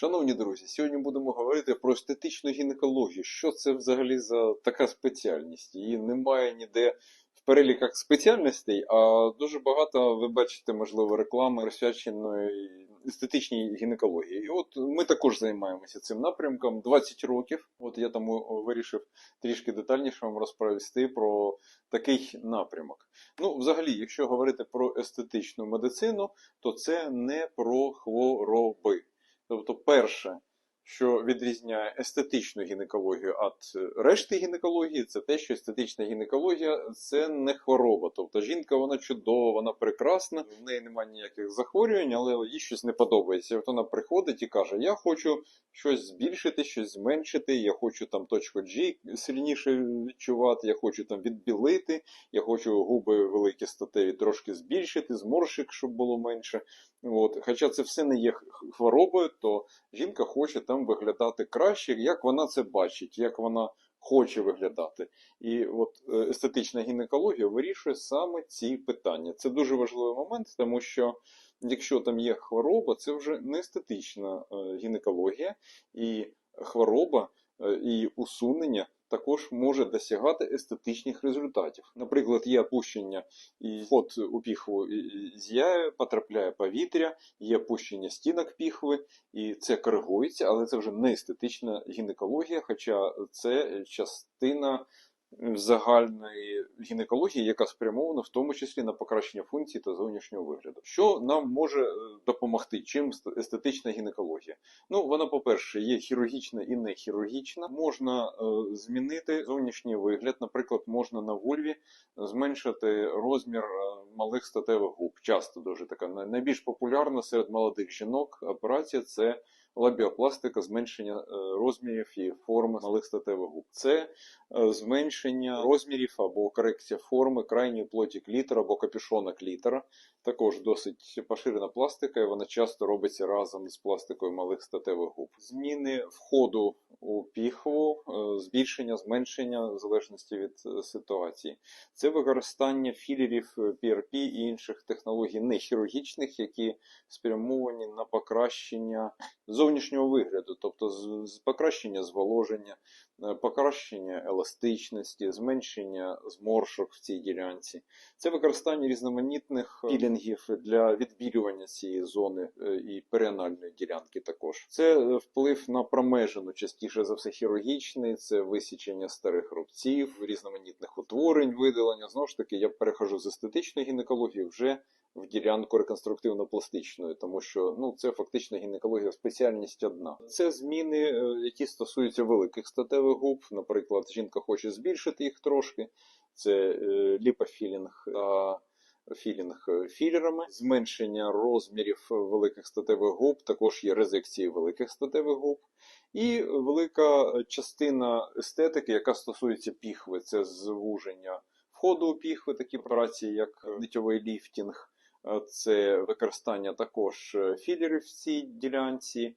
Шановні друзі, сьогодні будемо говорити про естетичну гінекологію. Що це взагалі за така спеціальність? Її немає ніде в переліках спеціальностей, а дуже багато ви бачите, можливо, реклами присвяченої естетичній гінекології. І от ми також займаємося цим напрямком 20 років. От я тому вирішив трішки детальніше вам розповісти про такий напрямок. Ну, взагалі, якщо говорити про естетичну медицину, то це не про хвороби. Тобто, перше, що відрізняє естетичну гінекологію від решти гінекології, це те, що естетична гінекологія це не хвороба. Тобто жінка вона чудова, вона прекрасна, в неї немає ніяких захворювань, але їй щось не подобається. От вона приходить і каже: Я хочу щось збільшити, щось зменшити, я хочу там точку G сильніше відчувати, я хочу там відбілити, я хочу губи великі статеві трошки збільшити, зморшик, щоб було менше. От. Хоча це все не є хворобою, то жінка хоче там виглядати краще, як вона це бачить, як вона хоче виглядати. І от е, естетична гінекологія вирішує саме ці питання. Це дуже важливий момент, тому що якщо там є хвороба, це вже не естетична е, гінекологія, і хвороба і усунення також може досягати естетичних результатів. Наприклад, є опущення і вход у піхву з'яє, потрапляє повітря, є опущення стінок піхви, і це коригується, але це вже не естетична гінекологія, хоча це частина загальної гінекології, яка спрямована в тому числі на покращення функцій та зовнішнього вигляду. Що нам може е, допомогти? Чим естетична гінекологія? Ну, вона, по-перше, є хірургічна і не хірургічна. Можна е, змінити зовнішній вигляд. Наприклад, можна на вульві зменшити розмір е, малих статевих губ. Часто дуже така найбільш популярна серед молодих жінок операція це лабіопластика, зменшення розмірів і форми малих статевих губ. Це зменшення розмірів або корекція форми крайньої плоті клітера або капюшона клітора. Також досить поширена пластика, і вона часто робиться разом з пластикою малих статевих губ. Зміни входу у піхву, збільшення, зменшення в залежності від ситуації. Це використання філерів PRP і інших технологій не хірургічних, які спрямовані на покращення зовнішнього вигляду, тобто покращення зволоження, покращення еластичності, зменшення зморшок в цій ділянці. Це використання різноманітних пілінгів для відбілювання цієї зони е, і періанальної ділянки також. Це вплив на промежину, частіше за все хірургічний, це висічення старих рубців, різноманітних утворень, видалення. Знову ж таки, я перехожу з естетичної гінекології вже в ділянку реконструктивно-пластичної, тому що ну, це фактично гінекологія спеціальність одна. Це зміни, е, які стосуються великих статевих губ. Наприклад, жінка хоче збільшити їх трошки. Це е, ліпофілінг та філінг філерами, зменшення розмірів великих статевих губ, також є резекції великих статевих губ. І велика частина естетики, яка стосується піхви, це звуження входу у піхви, такі операції, як нитьовий ліфтінг, це використання також філерів в цій ділянці.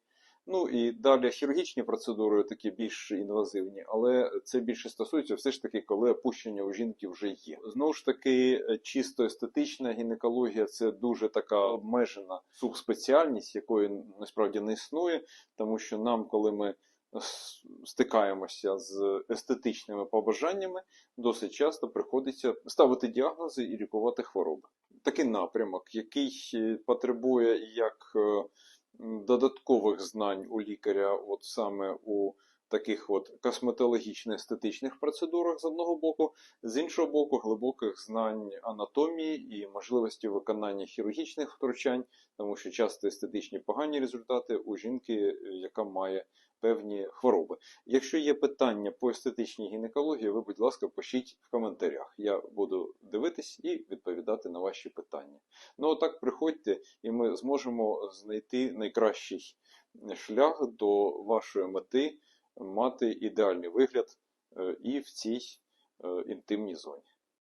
Ну і далі хірургічні процедури такі більш інвазивні, але це більше стосується все ж таки, коли опущення у жінки вже є. Знову ж таки, чисто естетична гінекологія це дуже така обмежена субспеціальність, якої насправді не існує, тому що нам, коли ми стикаємося з естетичними побажаннями, досить часто приходиться ставити діагнози і лікувати хвороби. Такий напрямок, який потребує як додаткових знань у лікаря, от саме у таких от косметологічно-естетичних процедурах з одного боку, з іншого боку, глибоких знань анатомії і можливості виконання хірургічних втручань, тому що часто естетичні погані результати у жінки, яка має певні хвороби. Якщо є питання по естетичній гінекології, ви, будь ласка, пишіть в коментарях. Я буду дивитись і відповідати на ваші питання. Ну, отак приходьте, і ми зможемо знайти найкращий шлях до вашої мети мати ідеальний вигляд е, і в цій е, інтимній зоні.